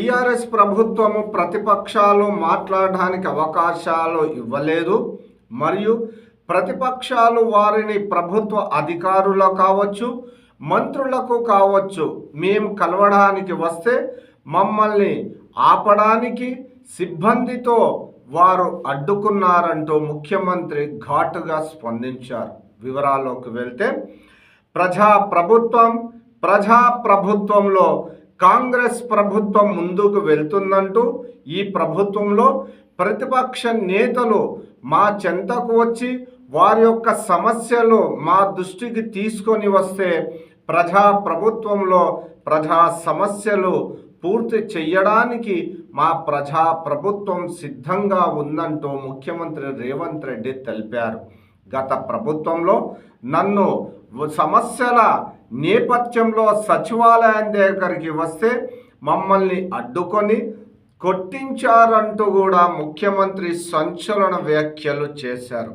TRS ప్రభుత్వము ప్రతిపక్షాలు మాట్లాడడానికి అవకాశాలు ఇవ్వలేదు. మరియు ప్రతిపక్షాలు వారిని ప్రభుత్వ అధికారులు కావచ్చు మంత్రులకు కావచ్చు మేము కలవడానికి వస్తే మమ్మల్ని ఆపడానికి సిబ్బందితో వారు అడ్డుకున్నారంటూ ముఖ్యమంత్రి ఘాటుగా స్పందించారు. వివరాల్లోకి వెళ్తే ప్రజా ప్రభుత్వం ప్రజా ప్రభుత్వంలో కాంగ్రెస్ ప్రభుత్వం ముందుకు వెళ్తుందంటూ ఈ ప్రభుత్వంలో ప్రతిపక్ష నేతలు మా చెంతకు వచ్చి వారి యొక్క సమస్యలు మా దృష్టికి తీసుకొని వస్తే ప్రజా ప్రభుత్వంలో ప్రజా సమస్యలు పూర్తి చేయడానికి మా ప్రజా ప్రభుత్వం సిద్ధంగా ఉందంటూ ముఖ్యమంత్రి రేవంత్ రెడ్డి తెలిపారు. గత ప్రభుత్వంలో నన్ను సమస్యల నేపథ్యంలో సచివాలయం దగ్గరికి వస్తే మమ్మల్ని అడ్డుకొని కొట్టించారంటూ కూడా ముఖ్యమంత్రి సంచలన వ్యాఖ్యలు చేశారు.